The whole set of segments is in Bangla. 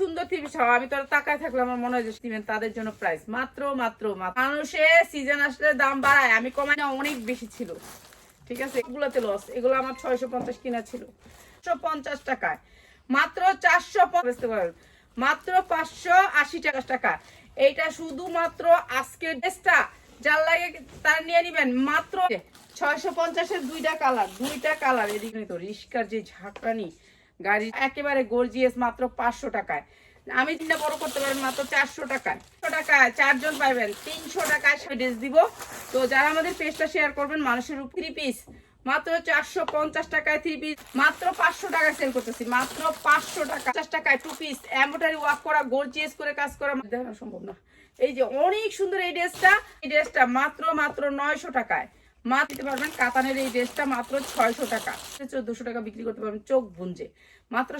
সুন্দর থ্রি পিস আমি তো তাকায় থাকলে আমার মনে হয় যে তাদের জন্য প্রাইস মাত্র মাত্র। মানুষে সিজন আসলে দাম বাড়ায়। আমি কমাই না অনেক বেশি ছিল। ঠিক আছে? এগুলোতে লস এগুলো আমার ছয়শো পঞ্চাশ কিনা ছিল। পঞ্চাশ টাকায়। মাত্র চারশো বেচতে পারবেন মাত্র পাঁচশো আশি টাকা টাকা। এইটা শুধুমাত্র আজকের ড্রেসটা যার লাগে তার নিয়ে নিবেন। মাত্র ছয়শো পঞ্চাশের দুইটা কালার দুইটা কালার এদিকে তো রিস্কার যে ঝাঁকড়ানি গাড়ি একেবারে গর্জিয়াস মাত্র পাঁচশো টাকায়। আমি তিনটা বড় করতে পারবেন মাত্র চারশো টাকায়। টাকায় চারজন পাইবেন, তিনশো টাকায় ড্রেস দিব। তো যারা আমাদের পেজটা শেয়ার করবেন, মানুষের উপর পিস মাত্র চারশো পঞ্চাশ টাকায় থ্রি পিস মাত্র পাঁচশো টাকায় সেল করতেছি, মাত্র পাঁচশো টাকা। পঞ্চাশ টাকায় টু পিস এম্বোটারি ওয়ার্ক করা গর্জিয়াস করে কাজ করা, দেখানো সম্ভব না। এই যে অনেক সুন্দর এই ড্রেসটা এই ড্রেসটা মাত্র মাত্র নয়শো টাকায়। মা পারবেন কাতানের এই ড্রেসটা মাত্র ছয়শো টাকা। চোদ্দশো টাকা বিক্রি করতে পারবেন চোখ বুঞ্জে। মাত্র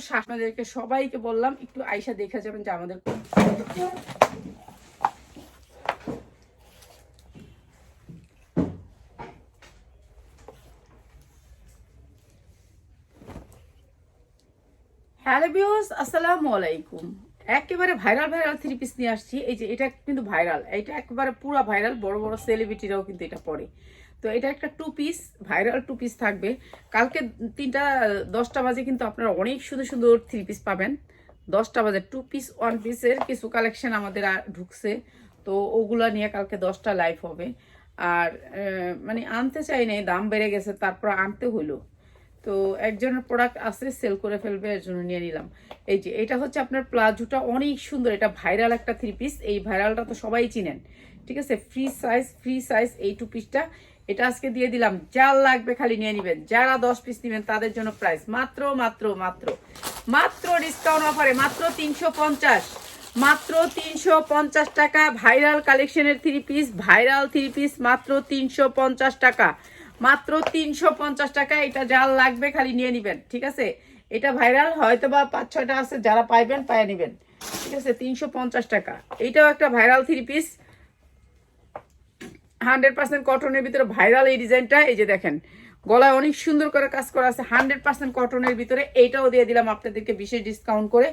সবাইকে বললাম, একটু আইসা দেখে যাবেন যে আমাদের হ্যালো আসসালামু আলাইকুম। একেবারে ভাইরাল ভাইরাল থ্রি পিস নিয়ে আসছি। এই যে এটা কিন্তু ভাইরাল এটা একেবারে পুরো ভাইরাল বড় বড় সেলিব্রিটিরাও কিন্তু এটা পরে। তো এটা একটা two piece viral two piece থাকবে। কালকে তিনটা, দশটা বাজে কিন্তু আপনারা অনেক সুন্দর সুন্দর থ্রি পিস পাবেন। দশটা বাজে টু পিস ওয়ান পিসের কিছু কালেকশন আমাদের ঢুকছে। তো ওগুলা নিয়ে কালকে দশটা লাইভ হবে। আর মানে আনতে চাই নাই, দাম বেড়ে গেছে, তারপর আনতে হলো তো একজনের প্রোডাক্ট আছে সেল করে ফেলবে, এর জন্য নিয়ে নিলাম। এই যে, এটা হচ্ছে আপনার প্লাজোটা অনেক সুন্দর। এটা ভাইরাল একটা থ্রি পিস এই ভাইরালটা তো সবাই চিনেন। ঠিক আছে? ফ্রি সাইজ ফ্রি সাইজ এই টু। পিসটা এটা আজকে দিয়ে দিলাম। যার লাগবে খালি নিয়ে নেবেন। যারা দশ পিস নেবেন, তাদের জন্য প্রাইস মাত্র মাত্র মাত্র। মাত্র ডিসকাউন্ট অফারে মাত্র তিনশো পঞ্চাশ। মাত্র তিনশো পঞ্চাশ টাকা ভাইরাল কালেকশনের three piece viral three piece মাত্র তিনশো পঞ্চাশ টাকা। মাত্র তিনশো পঞ্চাশ টাকা, এটা যার লাগবে খালি নিয়ে নিবেন, ঠিক আছে? এটা ভাইরাল হয়তো বা পাঁচ, ছয়টা আছে, যারা পাইবেন পায়ে নিবেন। ঠিক আছে? তিনশো পঞ্চাশ টাকা। এইটাও একটা viral three piece hundred percent কটনের ভিতরে ভাইরাল এই ডিজাইনটা, এই যে দেখেন, গলায় অনেক সুন্দর করে কাজ করা আছে, হান্ড্রেড পার্সেন্ট কটনের ভিতরে এইটাও দিয়ে দিলাম আপনাদেরকে বিশেষ ডিসকাউন্ট করে,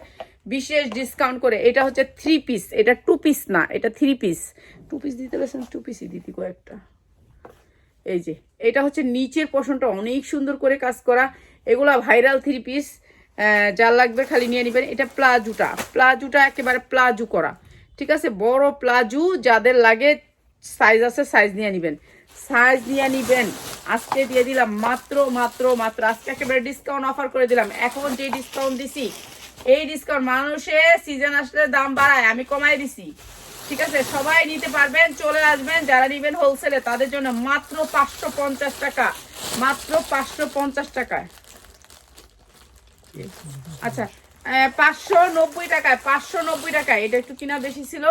বিশেষ ডিসকাউন্ট করে, এটা হচ্ছে থ্রি পিস এটা টু পিস না, এটা থ্রি পিস টু পিস দিতে পেরেছেন টু পিসই দিতি কয়েকটা। এই যে, এটা হচ্ছে নিচের পোষণটা অনেক সুন্দর করে কাজ করা, এগুলা ভাইরাল থ্রি পিস যা লাগবে খালি নিয়ে নেবেন, এটা প্লাজুটা প্লাজুটা একেবারে প্লাজু করা, ঠিক আছে? বড় প্লাজু যাদের লাগে সাইজ আছে সাইজ নিয়ে নেবেন। সাইজ নিয়ে নিবেন। আজকে দিয়ে দিলাম মাত্র মাত্র মাত্র। আজকে একেবারে ডিসকাউন্ট অফার করে দিলাম। এখন যে ডিসকাউন্ট দিছি, এই ডিসকাউন্ট মানুষে সিজন আসলে দাম বাড়ায়, আমি কমাই দিছি। ঠিক আছে? সবাই নিতে পারবেন, চলে আসবেন। যারা নিবেন হোলসেলে তাদের জন্য মাত্র পাঁচশো পঞ্চাশ টাকা। মাত্র পাঁচশো পঞ্চাশ টাকায়। আচ্ছা পাঁচশো নব্বই টাকায়, পাঁচশো নব্বই টাকায়। এটা একটু কিনা বেশি ছিল।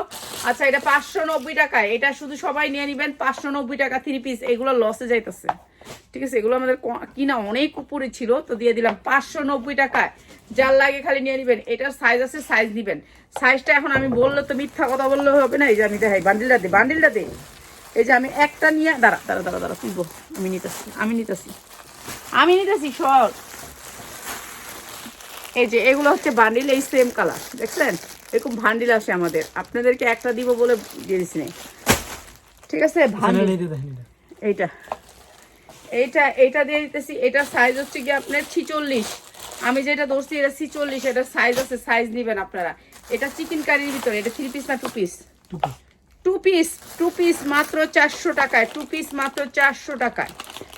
আচ্ছা এটা পাঁচশো নব্বই টাকায়। এটা শুধু সবাই নিয়ে নিবেন, পাঁচশো নব্বই টাকা থ্রি পিস এগুলো লসে যাইতেছে। ঠিক আছে, এগুলো আমাদের কিনা অনেক উপরে ছিল, তো দিয়ে দিলাম পাঁচশো নব্বই টাকায়। যার লাগে খালি নিয়ে নিবেন। এটার সাইজ আছে সাইজ নিবেন। সাইজটা এখন আমি বললে তো মিথ্যা কথা বললে হবে না। এই যে আমি দেখাই বান্ডিলটা দে বান্ডিলটা দে। এই যে আমি একটা নিয়ে দাঁড়া দাঁড়া দাঁড়া দাঁড়া, তুলবো। আমি নিতেছি আমি নিতেছি। আমি নিতেছি, সর। এই যে এগুলো হচ্ছে বান্ডিল এই সেম কালার দেখছেন? এরকম ভান্ডিল আসে আমাদের। আপনাদেরকে একটা দিব বলে দিয়ে দিচ্ছি নাই। ঠিক আছে? এইটা। এইটা এইটা দিয়ে দিতেছি। এটার সাইজ হচ্ছে কি আপনার ছিচল্লিশ। আমি যেটা ধরছি এটা ছিচল্লিশ। এটার সাইজ আছে সাইজ নেবেন আপনারা। এটা চিকেন কারির ভিতরে এটা থ্রি পিস না two piece two piece two piece মাত্র চারশো টাকায়। টু পিস মাত্র চারশো টাকায়।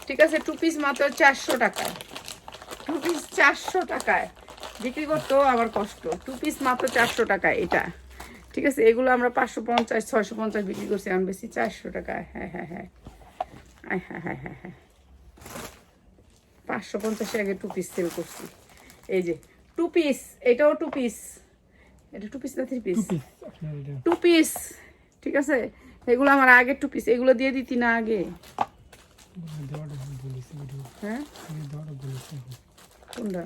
ঠিক আছে? টু পিস মাত্র চারশো টাকায়। টু পিস চারশো টাকায়। বিক্রি করতেও আমার কষ্ট। টু পিস মাত্র চারশো টাকা এটা। ঠিক আছে এগুলো আমরা পাঁচশো পঞ্চাশ ছয়শো পঞ্চাশ বিক্রি করছি আমি বেশি চারশো টাকা। হ্যাঁ হ্যাঁ হ্যাঁ। হ্যাঁ হ্যাঁ হ্যাঁ হ্যাঁ হ্যাঁ। পাঁচশো পঞ্চাশে আগে টু পিস সেল করছি। এই যে টু পিস এটাও টু পিস এটা টু পিস না থ্রি পিস টু পিস ঠিক আছে? এগুলো আমার আগে টু পিস এগুলো দিয়ে দিতি না আগে। হ্যাঁ? কোনটা?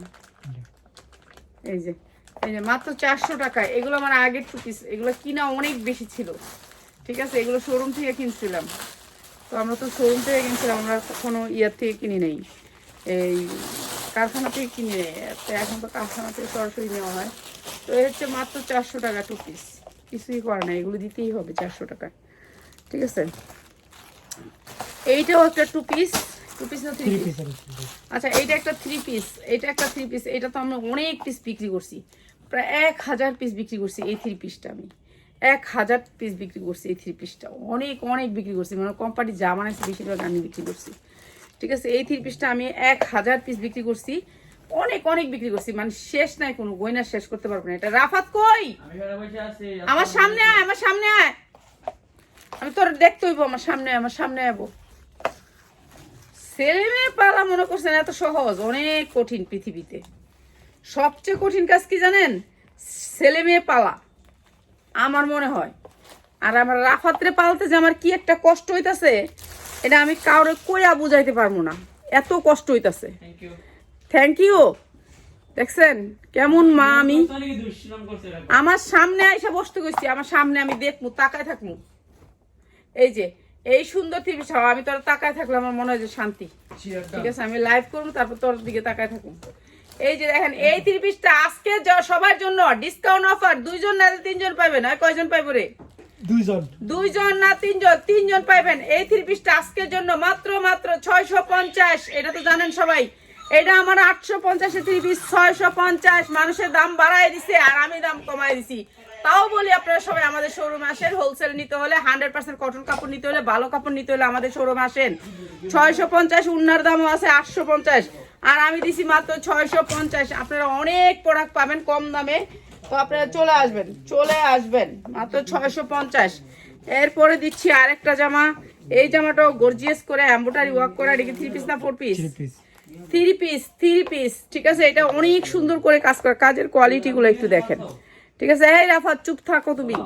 এই যে এই যে মাত্র চারশো টাকা। এগুলো আমার আগের টু পিস এগুলো কিনা অনেক বেশি ছিল। ঠিক আছে? এগুলো শোরুম থেকে কিনছিলাম। তো আমরা তো শোরুম থেকে কিনছিলাম। আমরা কখনো ইয়ার থেকে কিনি নেই। এই কারখানা থেকে কিনে নেই। এখন তো কারখানা থেকে সরাসরি নেওয়া হয়। তো এই হচ্ছে মাত্র চারশো টাকা টু পিস কিছুই করে না এগুলো দিতেই হবে চারশো টাকা ঠিক আছে? এইটাও একটা টু পিস টু পিস না থ্রি থ্রি পিস পিসের আচ্ছা এইটা একটা থ্রি পিস এটা একটা থ্রি পিস এটা তো আমরা অনেক পিস বিক্রি করছি। প্রায় এক হাজার পিস বিক্রি করছি এই থ্রি পিসটা আমি। এক হাজার পিস বিক্রি করছি এই থ্রি পিসটা অনেক অনেক বিক্রি করছি। মানে কোম্পানি যা বানাইছে বেশিরভাগ আমি বিক্রি করছি। ঠিক আছে এই থ্রি পিসটা আমি এক হাজার পিস বিক্রি করছি। অনেক অনেক বিক্রি করছি। মানে শেষ নাই কোনো গয়না শেষ করতে পারব না। এটা রাফাত কই? আমি ঘরে বসে আছি। আমার সামনে আয় আমার সামনে আয়। আমি তোর দেখতে হইব আমার সামনে আমার সামনে আবো ছেলে মেয়ে পালা মনে করছেন এত সহজ অনেক কঠিন পৃথিবীতে। সবচেয়ে কঠিন কাজ কি জানেন? ছেলে মেয়ে পালা আমার মনে হয়। আর আমার রাফাত্রে পালতে যে আমার কি একটা কষ্ট হইতাছে এটা আমি কাউরে কইয়া বুঝাইতে পারব না। এত কষ্ট হইতাছে। থ্যাংক ইউ দেখছেন? কেমন মা আমি। আমার সামনে আইসা বসতে গেছি আমার সামনে আমি দেখমু তাকায় থাকমু। এই যে এই সুন্দর টিভি ছাড়া আমি তোর তাকায় থাকলে আমার মনে হয় যে শান্তি। ঠিক আছে আমি লাইভ করব তারপর তোর দিকে তাকায় থাকুন এই যে দেখেন এই ত্রিপিসটা আজকে সবার জন্য ডিসকাউন্ট অফার দুইজন না তিনজন পাবেন আর কয়জন পাইবো রে? দুইজন। দুইজন না তিনজন তিনজন পাইবেন। এই থ্রি আজকের জন্য মাত্র মাত্র ছয়শো পঞ্চাশ। এটা তো জানেন সবাই। এটা আমার আটশো পঞ্চাশে থ্রি পিস ছয়শো পঞ্চাশ। মানুষের দাম বাড়ায় দিছে আর আমি দাম কমায় দিছি। তাও বলি আপনারা সবাই আমাদের শোরুম আসেন হোলসেল নিতে হলে হান্ড্রেড পার্সেন্ট কটন কাপড় নিতে হলে ভালো কাপড় নিতে হলে আমাদের শোরুম আসেন। ছয়শো পঞ্চাশ উন্নার দামও আছে আটশো পঞ্চাশ। আর আমি দিছি মাত্র ছয়শো পঞ্চাশ। আপনারা অনেক প্রোডাক্ট পাবেন কম দামে। তো আপনারা চলে আসবেন চলে আসবেন। মাত্র ছয়শো পঞ্চাশ। এরপরে দিচ্ছি আরেকটা জামা। এই জামাটাও গর্জিয়াস করে এম্বোটারি ওয়ার্ক করা এটা থ্রি পিস না four piece three piece three piece ঠিক আছে? এটা অনেক সুন্দর করে কাজ করে কাজের কোয়ালিটি গুলো একটু দেখেন। ঠিক আছে? এই রাফাত চুপ থাকো তুমি।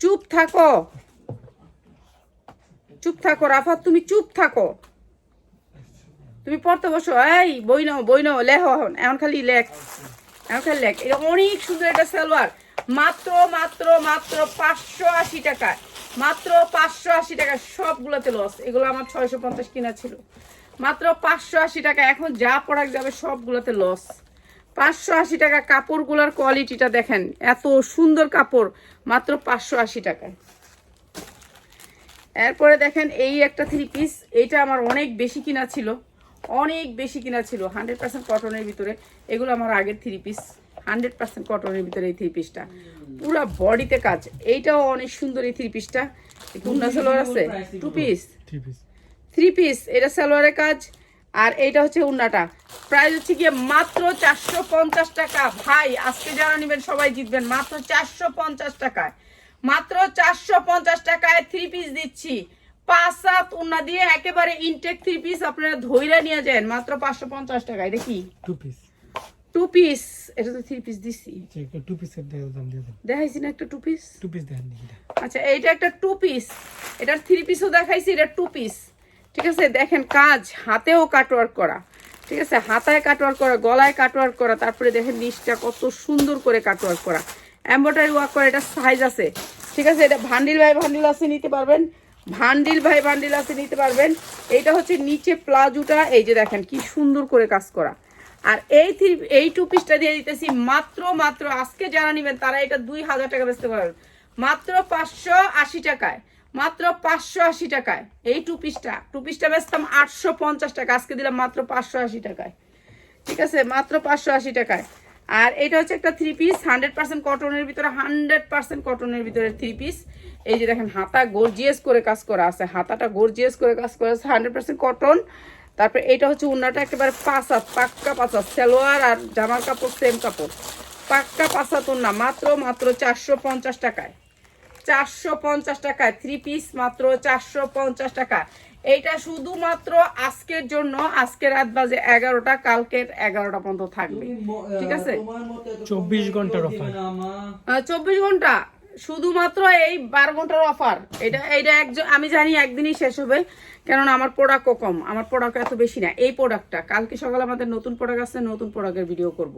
চুপ থাকো। চুপ থাকো রাফাত তুমি চুপ থাকো। তুমি পড়তে বসো। এই বই নাও বই নাও লেখ এখন। এমন খালি লেখ। এমন খালি লেখ। এটা অনেক সুন্দর একটা সালোয়ার। মাত্র মাত্র মাত্র পাঁচশো আশি টাকা। মাত্র পাঁচশো আশি টাকা। সবগুলোতে লস এগুলো আমার ছয়শো পঞ্চাশ কিনা ছিল। মাত্র পাঁচশো আশি টাকা। এখন যা প্রোডাক্ট যাবে সবগুলোতে লস পাঁচশো আশি টাকা। কাপড়গুলোর কোয়ালিটিটা দেখেন এত সুন্দর কাপড় মাত্র পাঁচশো আশি টাকায়। এরপরে দেখেন এই একটা থ্রি পিস এইটা আমার অনেক বেশি কিনা ছিল অনেক বেশি কিনা ছিল হান্ড্রেড পার্সেন্ট কটনের ভিতরে। এগুলো আমার আগের থ্রি পিস হান্ড্রেড পার্সেন্ট কটনের ভিতরে এই থ্রি পিসটা পুরো বডিতে কাজ এইটাও অনেক সুন্দর এই থ্রি পিসটা সালোয়ার আছে? Two piece three piece three piece এটা সালোয়ারের কাজ আর এইটা হচ্ছে উন্নাটা। প্রাইস হচ্ছে গিয়ে মাত্র চারশো পঞ্চাশ টাকা। ভাই আজকে যারা নেবেন সবাই জিতবেন। মাত্র চারশো পঞ্চাশ টাকায়। মাত্র চারশো পঞ্চাশ টাকায় থ্রি পিস দিচ্ছি। পাঁচ সাত উন্না দিয়ে একেবারে ইনটেক থ্রি পিস আপনারা ধৈর্য নিয়ে যান। মাত্র পাঁচশো পঞ্চাশ টাকায় দেখি টু পিস টু পিস এটা তো থ্রি পিস দিচ্ছি। একটা টু পিসের দাম দিয়ে দেন দেখাইছি না একটা টু পিস টু পিস দেখেন আচ্ছা এইটা একটা টু পিস এটার থ্রি পিসও দেখাইছি এটা টু পিস ঠিক আছে, দেখেন কাজ, হাতেও কাটওয়ার্ক করা। ঠিক আছে, হাতায় কাটওয়ার্ক করা, গলায় কাটওয়ার্ক করা, তারপরে দেখেন নিচটা কত সুন্দর করে কাটওয়ার্ক করা। এম্ব্রয়ডারি ওয়ার্ক করা, এটা সাইজ আছে। ঠিক আছে, এটা ভান্ডিল ভাই ভান্ডিল আছে, নিতে পারবেন। ভান্ডিল ভাই ভান্ডিল আছে, নিতে পারবেন। এইটা হচ্ছে নিচে প্লাজোটা, এই যে দেখেন কি সুন্দর করে কাজ করা। আর এই থ্রি, এই টু পিসটা দিয়ে দিতেছি মাত্র মাত্র, আজকে যারা নেবেন, তারা এটা দুই হাজার টাকা বেচতে পারবেন। মাত্র পাঁচশো আশি টাকায়। মাত্র পাঁচশো আশি টাকায়। এই টু। পিসটা টু পিসটা বেচতাম আটশো পঞ্চাশ টাকা। আজকে দিলাম মাত্র পাঁচশো আশি টাকায়। ঠিক আছে? মাত্র পাঁচশো আশি টাকায়। আর এটা হচ্ছে একটা থ্রি পিস হান্ড্রেড পার্সেন্ট কটনের ভিতরে হান্ড্রেড পার্সেন্ট কটনের ভিতরে থ্রি পিস এই যে দেখেন, হাতা গর্জিয়াস করে কাজ করা আছে। হাতাটা গর্জিয়াস করে কাজ করা আছে হান্ড্রেড পার্সেন্ট কটন তারপরে এটা হচ্ছে উন্নাটা একেবারে পাঁচাত, পাক্কা পাঁচাত, সালোয়ার আর জামার কাপড় সেম কাপড়। পাক্কা পাঁচাত উন্না, মাত্র মাত্র চারশো পঞ্চাশ টাকায়। চারশো পঞ্চাশ থ্রি পিস মাত্র চারশো পঞ্চাশ টাকা। এইটা শুধুমাত্র আজকের জন্য আজকে রাত বাজে এগারোটা কালকের এগারোটা পর্যন্ত থাকবে। ঠিক আছে? চব্বিশ ঘণ্টার অফার চব্বিশ ঘণ্টা? শুধুমাত্র এই বারো ঘণ্টার অফার এটা এটা একজন আমি জানি একদিনই শেষ হবে কেননা আমার প্রোডাক্টও কম। আমার প্রোডাক্ট এত বেশি না। এই প্রোডাক্টটা কালকে সকালে আমাদের নতুন প্রোডাক্ট আসছে নতুন প্রোডাক্টের ভিডিও করব।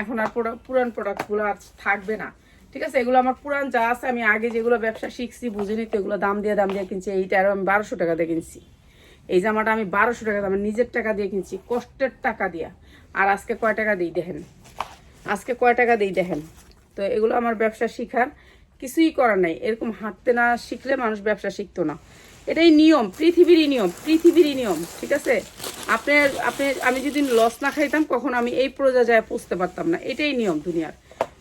এখন আর প্রোডাক্ট পুরান প্রোডাক্টগুলো আর থাকবে না। ঠিক আছে? এগুলো আমার পুরান যা আছে, আমি আগে যেগুলো ব্যবসা শিখছি, বুঝে নিতে, এগুলো দাম দিয়ে দাম দিয়ে কিনছি। এইটা আরও আমি বারোশো টাকা দিয়ে কিনছি। এই জামাটা আমি বারোশো টাকা আমার নিজের টাকা দিয়ে কিনছি, কষ্টের টাকা দিয়া। আর আজকে কয় টাকা দিই দেখেন? আজকে কয় টাকা দিই দেখেন? তো এগুলো আমার ব্যবসা শিখার কিছুই করার নাই। এরকম হাঁটতে না শিখলে মানুষ ব্যবসা শিখতো না। এটাই নিয়ম, পৃথিবীরই নিয়ম পৃথিবীরই নিয়ম, ঠিক আছে? আপনার আপনি আমি যদি লস না খাইতাম, কখন আমি এই পর্যায়ে পুষতে পারতাম না। এটাই নিয়ম দুনিয়ার।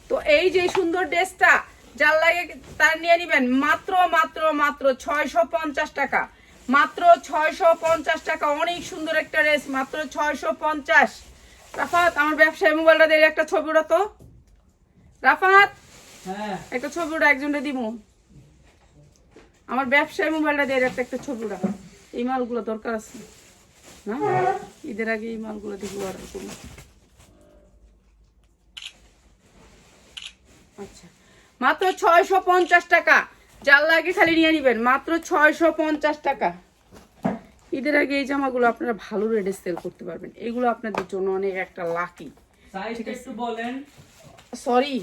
তো এই যে সুন্দর ড্রেসটা যার লাগে তার নিয়ে নিবেন মাত্র মাত্র মাত্র ছয়শো পঞ্চাশ টাকা। মাত্র ছয়শো পঞ্চাশ টাকা অনেক সুন্দর একটা ড্রেস মাত্র ছয়শো পঞ্চাশ। রাফাত আমার ব্যবসায়ী মোবাইলটা দিয়ে একটা ছবি ওটা তো রাফাত হ্যাঁ। একটা ছবি ওটা একজনটা দিব আমার ব্যবসায়ী মোবাইলটা দিয়ে একটা একটা ছবি ওটা এই মালগুলো দরকার আছে না? ঈদের আগে এই মালগুলো দিব আর আচ্ছা। মাত্র ছয়শো পঞ্চাশ টাকা। যার লাগে খালি নিয়ে নিবেন। মাত্র ছয়শো পঞ্চাশ টাকা। ঈদের আগে এই জামাগুলো আপনারা ভালো রেটে সেল করতে পারবেন। এগুলো আপনাদের জন্য অনেক একটা লাকি একটু বলেন। সরি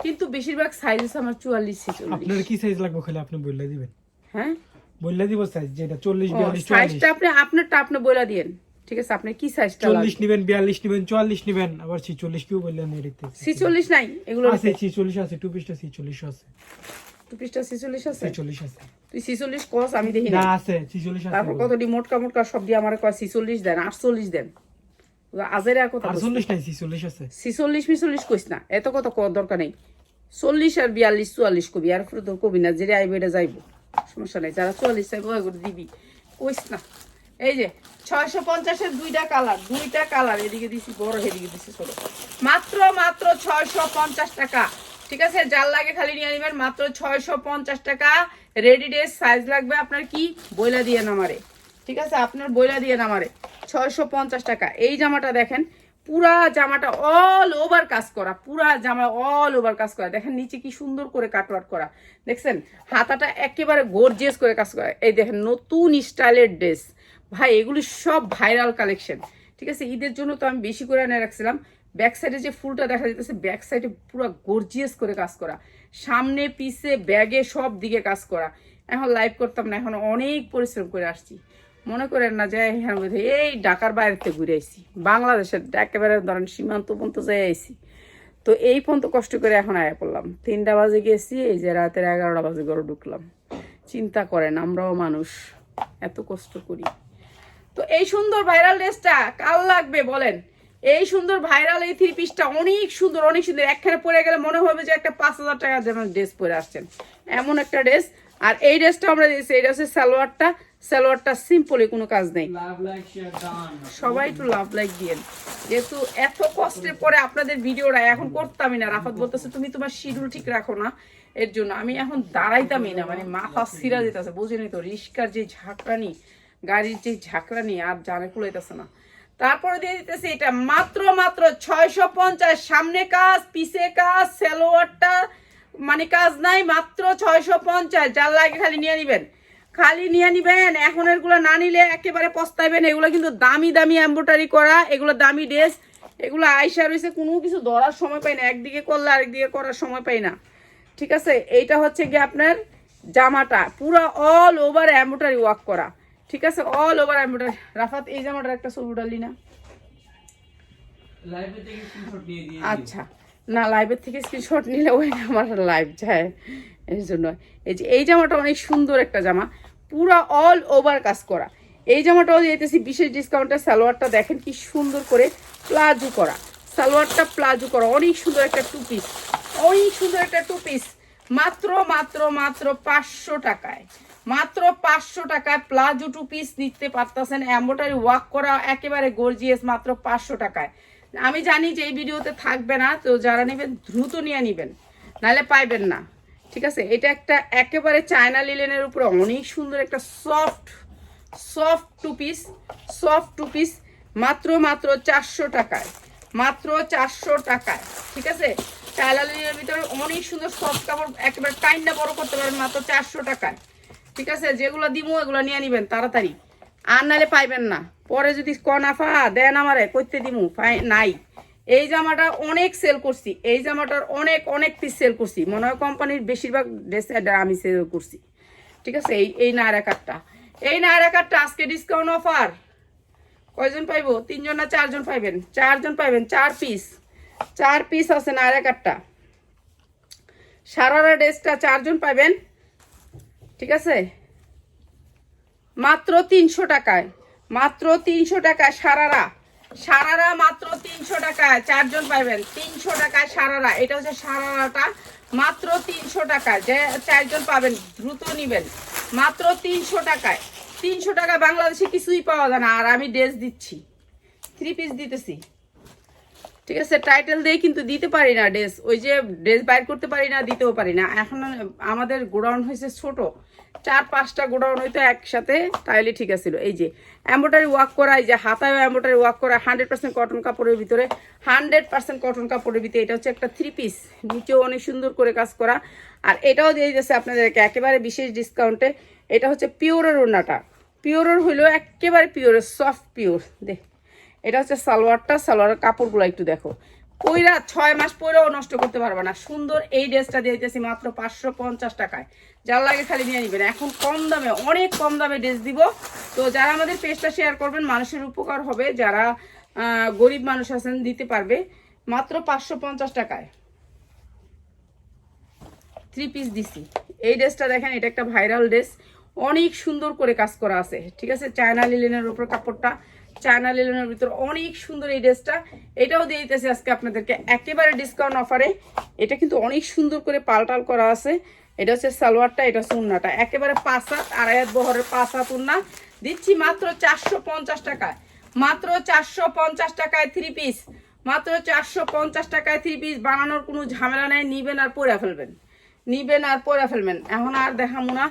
কিন্তু বেশিরভাগ সাইজ আমার চুয়াল্লিশ ছেচল্লিশ। আপনার কি সাইজ লাগবে খালি আপনি বললে দিবেন? হ্যাঁ? বললে দিব সাইজ যেটা চল্লিশ সাইজটা আপনি আপনারটা আপনি বলে দিয়েন। ঠিক আছে আপনি কি সাইজটা চল্লিশ নিবেন বিয়াল্লিশ নিবেন চুয়াল্লিশ নিবেন আবার ছিচল্লিশ কেউ বললেন থেকে ছিচল্লিশ। নাই এগুলো আছে ছিচল্লিশ আছে টু পিসটা ছিচল্লিশ আছে। টু পিসটা ছিচল্লিশ আছে? ছিচল্লিশ আছে। তুই ছিচল্লিশ কস আমি দেখি না আছে ছিচল্লিশ আছে। তারপর কত ডি মোটকা মোটকা সব দিয়ে আমার কয় ছিচল্লিশ দেন আটচল্লিশ দেন। আজের বলছি। আটচল্লিশ নাই ছিচল্লিশ আছে। ছিচল্লিশ মিচল্লিশ কইস না এত কত কর দরকার নেই। চল্লিশ আর বিয়াল্লিশ চুয়াল্লিশ কবি আর উপরে কবি না যেটা আইবে এটা যাইব। সমস্যা নেই যারা চুয়াল্লিশ চাইব ওইগুলো দিবি। কইস না। এই যে, ছয়শো পঞ্চাশের দুইটা কালার দুইটা কালার এদিকে দিছি, বড় এদিকে দিছি, ছোট। মাত্র মাত্র ছয়শো পঞ্চাশ টাকা। ঠিক আছে? যার লাগে খালি নিয়ে নেবেন, মাত্র ছয়শো পঞ্চাশ টাকা। রেডি ড্রেস সাইজ লাগবে আপনার কি? বইলা দিয়ে নামারে। ঠিক আছে? আপনার বইলা দিয়ে নামারে। ছয়শো পঞ্চাশ টাকা। এই জামাটা দেখেন, পুরা জামাটা অল ওভার কাজ করা, পুরা জামা অল ওভার কাজ করা। দেখেন নিচে কি সুন্দর করে কাটওয়ার্ক করা। দেখছেন? হাতাটা একেবারে গর্জিয়াস করে কাজ করা। এই দেখেন, নতুন স্টাইলের ড্রেস ভাই, এগুলি সব ভাইরাল কালেকশন ঠিক আছে? ঈদের জন্য তো আমি বেশি করে এনে রাখছিলাম। ব্যাক সাইডে যে ফুলটা দেখা যাচ্ছে ব্যাক সাইডে পুরো গর্জিয়াস করে কাজ করা। সামনে, পিছে ব্যাগে সব দিকে কাজ করা। এখন লাইভ করতাম না, এখন অনেক পরিশ্রম করে আসছি। মনে করেন না যে হ্যাঁ এই ঢাকার বাইরেতে ঘুরে আইছি। বাংলাদেশের একেবারে ধরেন সীমান্ত পর্যন্ত যাই আইছি। তো এই পর্যন্ত কষ্ট করে এখন আয়া পড়লাম। তিনটা বাজে গেছি, এই যে রাতের এগারোটা বাজে ঘরে ঢুকলাম। চিন্তা করেন, আমরাও মানুষ। এত কষ্ট করি। তো এই সুন্দর ভাইরাল ড্রেসটা কাল লাগবে বলেন? এই সুন্দর ভাইরাল এই থ্রি পিসটা অনেক সুন্দর অনেক সুন্দর। একখানে পরে গেলে মনে হবে যে একটা পাঁচ হাজার টাকা যেমন ড্রেস পরে আসছেন। এমন একটা ড্রেস। আর এই ড্রেসটা আমরা দিয়েছি এটা হচ্ছে সালোয়ারটা। সালোয়ারটা সিম্পলি কোনো কাজ নেই। সবাই একটু লাভ লাইক দিয়েন যেহেতু এত কষ্টের পরে আপনাদের ভিডিওটা এখন করতামই না। রাফাত বলতেছে তুমি তোমার শিডিউল ঠিক রাখো না। এর জন্য আমি এখন দাঁড়াইতামই না। মানে মাথা সিরা যেতেছে বুঝিনি তো রিস্কার যে ঝাঁকড়ানি গাড়ির যে ঝাঁকড়ানি আর জানে কুলাইতেছে না। তারপরে দিয়ে দিতেছে এটা মাত্র মাত্র ছয়শো পঞ্চাশ। সামনে কাজ, পিছে কাজ, সালোয়ারটা মানে কাজ নাই, মাত্র ছয়শো পঞ্চাশ। যার লাগে খালি নিয়ে নিবেন। খালি নিয়ে নিবেন, এখন এগুলো না নিলে একেবারে পস্তাইবেন। এগুলো কিন্তু দামি দামি এম্ব্রয়ডারি করা, এগুলো দামি ড্রেস। এগুলো আইসা রয়েছে কোনো কিছু ধরার সময় পাই না। একদিকে করলে আরেকদিকে করার সময় পাই না। ঠিক আছে? এইটা হচ্ছে গিয়ে আপনার জামাটা। পুরো অল ওভার এম্ব্রয়ডারি ওয়ার্ক করা। ঠিক আছে অল ওভার এম্ব্রয়ডারি রাফাত এই জামাটার একটা ছবি উঠালি না। লাইভে থেকে স্ক্রিনশট নিয়ে দিয়ে আচ্ছা না লাইভের থেকে স্ক্রিনশট নিলে ওই আমার লাইভ যায়। এই জন্য এই যে এই জামাটা অনেক সুন্দর একটা জামা পুরো অল ওভার কাজ করা। এই জামাটাও যেতেছি বিশেষ ডিসকাউন্টে সালোয়ারটা দেখেন কি সুন্দর করে প্লাজো করা। সালোয়ারটা প্লাজো করা অনেক সুন্দর একটা টু পিস অনেক সুন্দর একটা টু পিস মাত্র মাত্র মাত্র পাঁচশো টাকায়। মাত্র পাঁচশো টাকায় প্লাজো টু পিস নিতে পারতেছেন। এম্বোটারি ওয়াক করা একেবারে গর্জিয়াস মাত্র পাঁচশো টাকায়। আমি জানি যে এই ভিডিওতে থাকবে না, তো যারা নেবেন দ্রুত নিয়ে নেবেন, নাহলে পাইবেন না। ঠিক আছে? এটা একটা একেবারে চায়না লিলেনের উপরে অনেক সুন্দর একটা soft soft two piece soft two piece মাত্র মাত্র চারশো টাকায়। মাত্র চারশো টাকায়। ঠিক আছে? চায়না লিলেনের ভিতরে অনেক সুন্দর সফট কাপড়, একেবারে টাইমটা বড় করতে পারেন মাত্র চারশো টাকায়। ঠিক আছে, যেগুলো দিমু এগুলো নিয়ে নিবেন, তাড়াতাড়ি। আর নাহলে পাইবেন না। পরে যদি কনাফা দেন আমারে করতে পাই- নাই। এই জামাটা অনেক সেল করছি। এই জামাটার অনেক অনেক পিস সেল করছি। মনে হয় কোম্পানির বেশিরভাগ ড্রেস আমি সেল করছি। ঠিক আছে, এই এই নায়রা কার্ডটা এই নায়রা কার্ডটা আজকে ডিসকাউন্ট অফার কয়জন পাইব? তিনজন না চারজন পাইবেন? চারজন পাইবেন, চার পিস চার পিস আছে নায়রা কার্ডটা সারারা ড্রেসটা চারজন পাবেন ঠিক আছে? মাত্র তিনশো টাকায়, মাত্র তিনশো টাকায় সারারা সারারা মাত্র তিনশো টাকায়, চারজন পাবেন তিনশো টাকায় সারারা, এটা হচ্ছে সারারাটা, মাত্র তিনশো টাকায়, যে চারজন পাবেন, দ্রুত নেবেন, মাত্র তিনশো টাকায়, তিনশো টাকা বাংলাদেশে কিছুই পাওয়া যায় না, আর আমি ড্রেস দিচ্ছি থ্রি পিস দিতেছি, ঠিক আছে? টাইটেল দিয়ে কিন্তু দিতে পারি না ড্রেস, ওই যে ড্রেস বাইর করতে পারি না, দিতেও পারি না, এখন আমাদের গোডাউন হয়েছে ছোট চার, পাঁচটা গোডাউন হইতো একসাথে, তাইলে ঠিক আছিল। এই যে এম্বোটারি ওয়ার্ক করা, এই যে হাতায় এম্বোটারি ওয়ার্ক করা হান্ড্রেড পার্সেন্ট কটন কাপড়ের ভিতরে হান্ড্রেড পার্সেন্ট কটন কাপড়ের ভিতরে, এটা হচ্ছে একটা থ্রি পিস নিচেও অনেক সুন্দর করে কাজ করা। আর এটাও দিয়ে দিতেছে আপনাদেরকে একেবারে বিশেষ ডিসকাউন্টে এটা হচ্ছে পিওরের ওড়নাটা। পিওরের হইলেও একেবারে পিওরের সফট পিওর দেখ। এটা হচ্ছে সালোয়ারটা, সালোয়ারের কাপড়গুলো একটু দেখো। পইরা ছয় মাস পরেও নষ্ট করতে পারবে না। সুন্দর এই ড্রেসটা দিয়ে দিতেছি মাত্র পাঁচশো পঞ্চাশ টাকায়। যার লাগে খালি নিয়ে নিবেন। এখন কম দামে, অনেক কম দামে ড্রেস দিব। তো যারা আমাদের পেজটা শেয়ার করবেন, মানুষের উপকার হবে। যারা গরিব মানুষ আছেন, দিতে পারবে। মাত্র পাঁচশো পঞ্চাশ টাকায়। থ্রি পিস দিছি। এই ড্রেসটা দেখেন, এটা একটা ভাইরাল ড্রেস অনেক সুন্দর করে কাজ করা আছে। ঠিক আছে? চায়না লিলেনের উপর কাপড়টা। চায়না লিলেনের ভিতর অনেক সুন্দর এই ড্রেসটা। এটাও দিয়ে দিতেছি আজকে আপনাদেরকে একেবারে ডিসকাউন্ট অফারে এটা কিন্তু অনেক সুন্দর করে পাল্টাল করা আছে। এটা হচ্ছে সালোয়ারটা, এটা হচ্ছে উন্নাটা। একেবারে পাঁচ হাত আড়াই হাত বহরের পাঁচ হাত উন্না। দিচ্ছি মাত্র চারশো পঞ্চাশ টাকায়। মাত্র চারশো পঞ্চাশ টাকায় থ্রি পিস মাত্র চারশো পঞ্চাশ টাকায় থ্রি পিস বানানোর কোনো ঝামেলা নেই। নিবেন আর পরে ফেলবেন। নিবেন আর পরে ফেলবেন। এখন আর দেখামো না।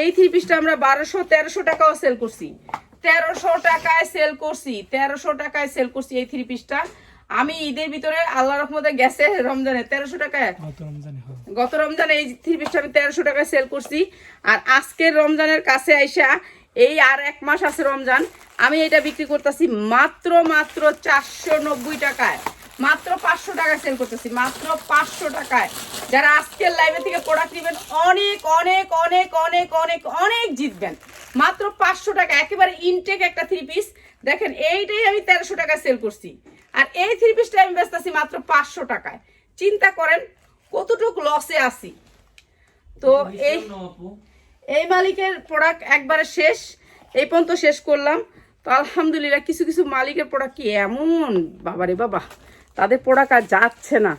এই থ্রি পিসটা আমরা বারোশো, তেরোশো টাকাও সেল করছি। তেরোশো টাকায় সেল করছি তেরোশো টাকায় সেল করছি এই থ্রি পিসটা আমি ঈদের ভিতরে আল্লাহ রহমতে গেছে রমজানে তেরোশো টাকায়। গত রমজানে হয়। এই থ্রি পিসটা আমি তেরোশো টাকায় সেল করছি। আর আজকের রমজানের কাছে আইসা এই আর এক মাস আছে রমজান আমি এটা বিক্রি করতেছি মাত্র মাত্র চারশো নব্বই টাকায়। মাত্র পাঁচশো টাকায় সেল করতেছি মাত্র পাঁচশো টাকায়। যারা আজকের লাইভে থেকে প্রোডাক্ট নেবেন অনেক অনেক অনেক অনেক অনেক অনেক জিতবেন। মাত্র পাঁচশো টাকা একেবারে ইনটেক একটা থ্রি পিস দেখেন এইটাই আমি তেরোশো টাকায় সেল করছি। আর এই থ্রি পিসটা আমি বেচতেছি মাত্র পাঁচশো টাকায়। চিন্তা করেন কতটুকু লসে আছি। তো এই এই মালিকের প্রোডাক্ট একবারে শেষ। এই পর্যন্ত শেষ করলাম। তো আলহামদুলিল্লাহ কিছু কিছু মালিকের প্রোডাক্ট কি এমন? বাবারে বাবা। তাদের প্রোডাক্ট আর যাচ্ছে না।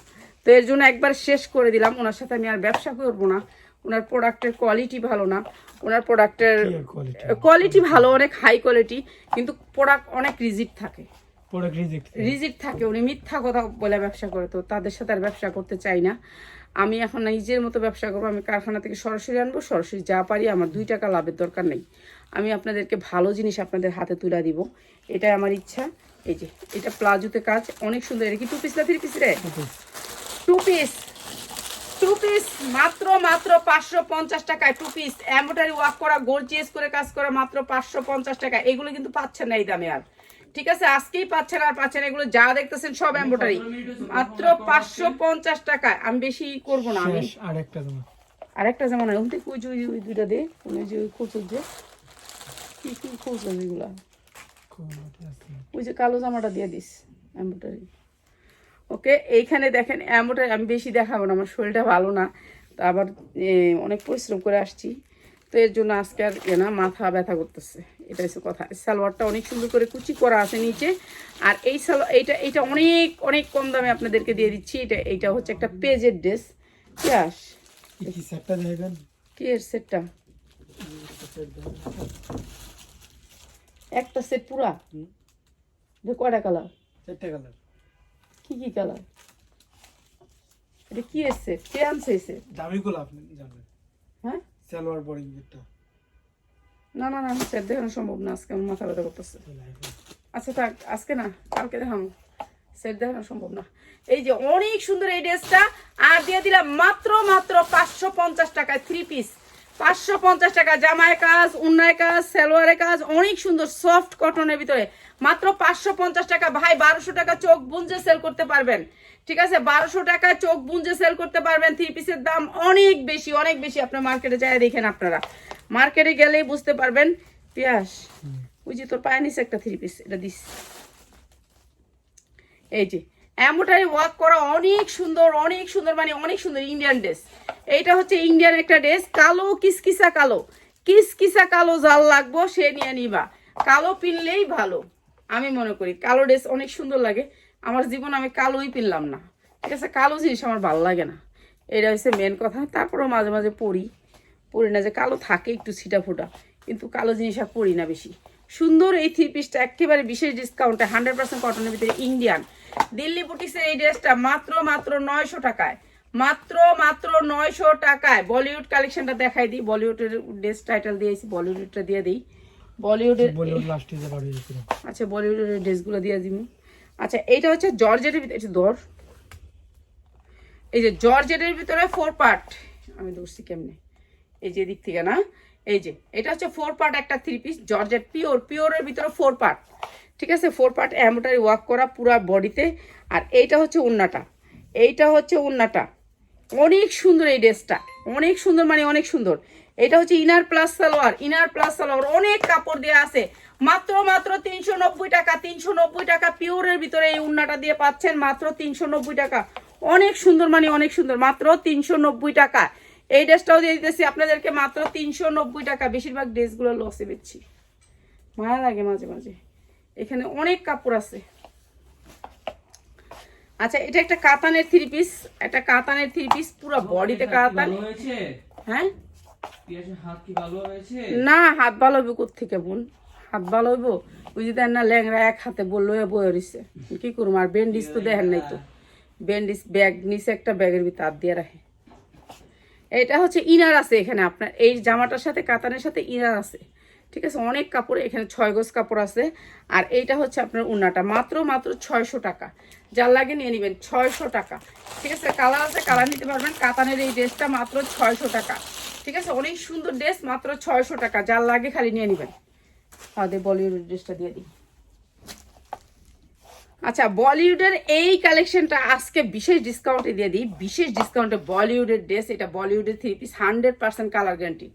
তো এর জন্য একবার শেষ করে দিলাম। ওনার সাথে আমি আর ব্যবসা করব না। ওনার প্রোডাক্টের কোয়ালিটি ভালো না। ওনার প্রোডাক্টের? কোয়ালিটি ভালো। অনেক হাই কোয়ালিটি কিন্তু প্রোডাক্ট অনেক রিজিট থাকে। রিজিট থাকে। উনি মিথ্যা কথা বলে ব্যবসা করে। তো তাদের সাথে আর ব্যবসা করতে চাই না। আমি এখন নিজের মতো ব্যবসা করব। আমি কারখানা থেকে সরাসরি আনব। সরাসরি যা পারি আমার দুই টাকা লাভের দরকার নেই। আমি আপনাদেরকে ভালো জিনিস আপনাদের হাতে তুলে দিব। এটাই আমার ইচ্ছা। এই যে এটা প্লাজোতে কাজ অনেক সুন্দর। এটা কি টু পিস না থ্রি পিস রে? টু পিস টু পিস মাত্র মাত্র পাঁচশো পঞ্চাশ টাকায় টু পিস এম্বোটারি ওয়ার্ক করা গোল চেস করে কাজ করা মাত্র পাঁচশো পঞ্চাশ টাকা এগুলো কিন্তু পাচ্ছেন না এই দামে আর। ঠিক আছে আজকেই পাচ্ছেন আর পাচ্ছেন এগুলো যা দেখতেছেন সব এম্বোটারি মাত্র পাঁচশো পঞ্চাশ টাকায়। আমি বেশি করব না আমি শেষ আর একটা আরেকটা ওখান থেকে ওই দুইটা দে ওই যে ওই যে। কি কি কোচর এগুলা? ওই যে কালো জামাটা দিয়ে দিস এম্বোটারি ওকে এইখানে দেখেন এম্বোটারি আমি বেশি দেখাবো না আমার শরীরটা ভালো না। তো আবার অনেক পরিশ্রম করে আসছি। তো এর জন্য আজকে আর এ না মাথা ব্যথা করতেছে। এটা হচ্ছে কথা। সালোয়ারটা অনেক সুন্দর করে কুচি করা আছে নিচে। আর এই সালো এইটা এইটা অনেক অনেক কম দামে আপনাদেরকে দিয়ে দিচ্ছি। এটা এইটা হচ্ছে একটা পেজের ড্রেস। কি আস? কি এর সেটটা? একটা সেট পুরা? কয়টা কালার চারটা কালার কি কি কালার এটা কি এসছে কে আনছে এসে দামিগুলো আপনি জানবেন হ্যাঁ? সালোয়ার বোরিং যেটা না না না স্যার দেখানো সম্ভব না আজকে আমার মাথা ব্যথা করতেছে। আচ্ছা থাক আজকে না কালকে দেখানো সেট দেখানো সম্ভব না। এই যে অনেক সুন্দর এই ড্রেসটা আর দিয়ে দিলাম মাত্র মাত্র পাঁচশো পঞ্চাশ টাকায় থ্রি পিস পাঁচশো পঞ্চাশ টাকা জামায় কাজ উন্নায় কাজ সালোয়ারের কাজ অনেক সুন্দর সফট কটনের ভিতরে। মাত্র পাঁচশো পঞ্চাশ টাকা। ভাই বারোশো টাকা চোখ বুঞ্জে সেল করতে পারবেন। ঠিক আছে? বারোশো টাকা চোখ বুঞ্জে সেল করতে পারবেন। থ্রি পিসের দাম অনেক বেশি অনেক বেশি। আপনার মার্কেটে যায় দেখেন আপনারা। মার্কেটে গেলেই বুঝতে পারবেন। পিয়াস ওই যে তোর পায়ে নিচে একটা থ্রি পিস এটা দিস। এই যে এমনটাই ওয়ার্ক করা অনেক সুন্দর অনেক সুন্দর মানে অনেক সুন্দর ইন্ডিয়ান ড্রেস এইটা হচ্ছে ইন্ডিয়ান একটা ড্রেস কালো, কিসকিসা কালো। কিসকিসা কালো জাল লাগবো সে নিয়ে নিবা। কালো পিনলেই ভালো, আমি মনে করি। কালো ড্রেস অনেক সুন্দর লাগে। আমার জীবন আমি কালোই পিনলাম না। ঠিক আছে, কালো জিনিস আমার ভালো লাগে না। এটা হচ্ছে মেন কথা। তারপরেও মাঝে মাঝে পরি। পরি না যে কালো থাকে একটু ছিটা ফোটা কিন্তু কালো জিনিস আর পরি না বেশি। সুন্দর এই থ্রি পিসটা একেবারে বিশেষ ডিসকাউন্টে হান্ড্রেড পার্সেন্ট কটনের ভিতরে ইন্ডিয়ান দিল্লি বুটিক্সের এই ড্রেসটা মাত্র মাত্র নয়শো টাকায়। মাত্র মাত্র নয়শো টাকায়। বলিউড কালেকশনটা দেখাই দিই। বলিউডের ড্রেস টাইটেল দিয়েছি বলিউডটা দিয়ে দিই। বলিউডের আচ্ছা বলিউডের ড্রেসগুলো দিয়ে দিব আচ্ছা এইটা হচ্ছে জর্জেটের ভিতরে দর। এই যে জর্জেটের ভিতরে ফোর পার্ট আমি ধরছি কেমনে? এই যে দিক থেকে না? এই যে, এটা হচ্ছে ফোর পার্ট একটা থ্রি পিস জর্জেট পিওর পিওরের ভিতরে ফোর পার্ট ঠিক আছে? ফোর পার্ট এমোটারি ওয়ার্ক করা পুরা বডিতে, আর এইটা হচ্ছে উন্নাটা, এইটা হচ্ছে উন্নাটা। অনেক সুন্দর এই ড্রেসটা, অনেক সুন্দর মানে অনেক সুন্দর। এটা হচ্ছে inner plus salwar inner plus salwar, অনেক কাপড় দেওয়া আছে। মাত্র মাত্র তিনশো নব্বই টাকা, তিনশো নব্বই টাকা পিওরের ভিতরে এই উন্নাটা দিয়ে পাচ্ছেন মাত্র তিনশো নব্বই টাকা। অনেক সুন্দর মানে অনেক সুন্দর, মাত্র তিনশো নব্বই টাকা। এই ড্রেসটাও দিয়ে দিতেছি। আপনাদেরকে মাত্র তিনশো নব্বই টাকা। বেশিরভাগ ড্রেসগুলো লসে বেচছি। মায়া লাগে মাঝে মাঝে। এখানে অনেক কাপড় আছে। আচ্ছা এটা একটা কাতানের থ্রি পিস একটা কাতানের থ্রি পিস পুরো বডিতে কাতান। হ্যাঁ? না হাত ভালো হইব কোথেকে বোন? হাত ভালো হইব? ওই যে দেন না ল্যাংরা এক হাতে বলল বয়ে রইছে। কি করব? আর ব্যান্ডিস তো দেখেন নাই তো। ব্যান্ডিস ব্যাগ নিচে একটা ব্যাগের ভিতর হাত দিয়ে রাখে। এটা হচ্ছে ইনার আছে এখানে আপনার, এই জামাটার সাথে কাতানের সাথে ইনার আছে। ঠিক আছে, অনেক কাপড় এখানে ছয় গজ কাপড় আছে। আর এইটা হচ্ছে আপনার উন্নাটা, মাত্র মাত্র ছয়শো টাকা। যার লাগে নিয়ে নেবেন, ছয়শো টাকা। ঠিক আছে, কালার আছে, কালার নিতে পারবেন। কাতানের এই ড্রেসটা মাত্র ছয়শো টাকা। ঠিক আছে, অনেক সুন্দর ড্রেস, মাত্র ছয়শো টাকা। যার লাগে খালি নিয়ে নেবেন। আমাদের বলিউড ড্রেসটা দিয়ে দিই। আচ্ছা বলিউডের এই কালেকশনটা আজকে বিশেষ ডিসকাউন্টে দিয়ে দিই। বিশেষ ডিসকাউন্টে বলিউডের ড্রেস এটা বলিউডের three piece hundred percent colour guarantee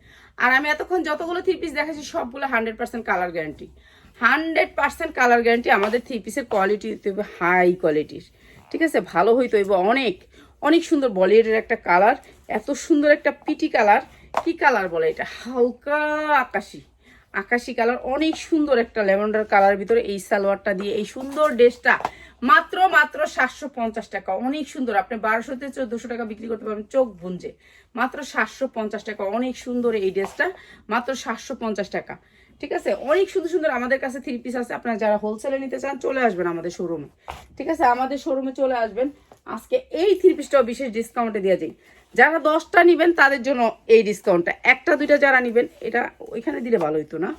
আর আমি এতক্ষণ যতগুলো থ্রি পিস দেখাচ্ছি সবগুলো hundred percent colour guarantee hundred percent colour guarantee আমাদের থ্রি পিসের কোয়ালিটি দিতে হবে হাই কোয়ালিটির ঠিক আছে? ভালো হইতে হইব অনেক অনেক সুন্দর বলিউডের একটা কালার এত সুন্দর একটা পিটি কালার কি কালার বলে এটা? হালকা আকাশি। আকাশি কালার, অনেক সুন্দর একটা ল্যাভেন্ডার কালার ভিতরে এই সালোয়ারটা দিয়ে, এই সুন্দর ড্রেসটা মাত্র মাত্র সাতশো পঞ্চাশ টাকা। অনেক সুন্দর, আপনি বারোশো থেকে চোদ্দশো টাকা বিক্রি করতে পারবেন চোখ বুঞ্জে। মাত্র সাতশো পঞ্চাশ টাকা, অনেক সুন্দর এই ড্রেসটা, মাত্র সাতশো পঞ্চাশ টাকা। ঠিক আছে? অনেক সুন্দর সুন্দর আমাদের কাছে থ্রি পিস আছে। আপনারা যারা হোলসেলে নিতে চান, চলে আসবেন আমাদের শোরুমে ঠিক আছে? আমাদের শোরুমে চলে আসবেন। আজকে এই থ্রি পিসটাও বিশেষ ডিসকাউন্টে দিয়ে যাই যারা দশটা নিবেন তাদের জন্য এই ডিসকাউন্টটা একটা দুইটা যারা নিবেন এটা ওইখানে দিলে ভালো হইতো না?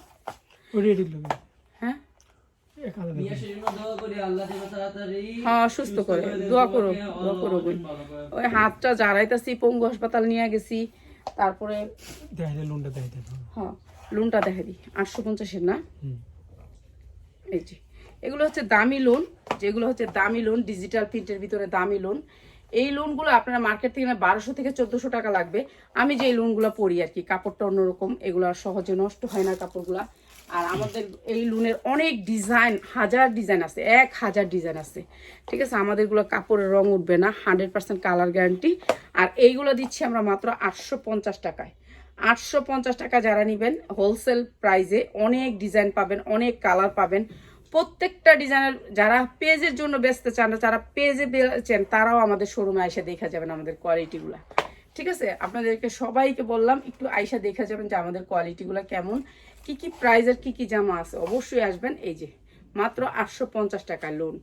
হ্যাঁ? হ্যাঁ সুস্থ করে। দেন, দোয়া করো তোমাকে দোয়া করো বোন। ওই হাতটা জারাইতাছি পঙ্গু হাসপাতাল নিয়ে গেছি। তারপরে হ্যাঁ লোনটা দেখে দিই। আটশো পঞ্চাশের না? এই যে এগুলো হচ্ছে দামি লোন যেগুলো হচ্ছে দামি লোন ডিজিটাল প্রিন্টের ভিতরে দামি লোন এই লোনগুলো আপনারা মার্কেট থেকে না বারোশো থেকে চোদ্দোশো টাকা লাগবে। আমি যে এই লোনগুলো পড়ি আর কি, কাপড়টা অন্যরকম, এগুলো সহজে নষ্ট হয় না কাপড়গুলা। আর আমাদের এই লোনের অনেক ডিজাইন হাজার ডিজাইন আছে, এক হাজার ডিজাইন আছে। ঠিক আছে, আমাদেরগুলো কাপড়ের রং উঠবে না হান্ড্রেড পার্সেন্ট কালার গ্যারান্টি আর এইগুলো দিচ্ছি আমরা মাত্র আটশো পঞ্চাশ টাকায়। আটশো পঞ্চাশ টাকা যারা নেবেন হোলসেল প্রাইসে অনেক ডিজাইন পাবেন, অনেক কালার পাবেন। প্রত্যেকটা ডিজাইনের যারা পেজের জন্য বেচতে চান, যারা পেজে বেচেন তারাও আমাদের শোরুমে এসে দেখা যাবেন আমাদের কোয়ালিটিগুলা ঠিক আছে? আপনাদেরকে সবাইকে বললাম, একটু আইসা দেখা যাবেন যে আমাদের কোয়ালিটিগুলো কেমন, কি কি প্রাইজের কি কি জামা আছে। অবশ্যই আসবেন, এই যে, মাত্র আটশো পঞ্চাশ টাকা লোন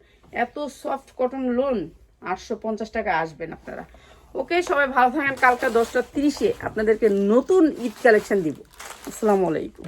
এত সফট কটন লোন আটশো পঞ্চাশ টাকা আসবেন আপনারা। ওকে, সবাই ভালো থাকেন। কালকে দশটা তিরিশে আপনাদেরকে নতুন ঈদ কালেকশন দিব। আসসালামু আলাইকুম।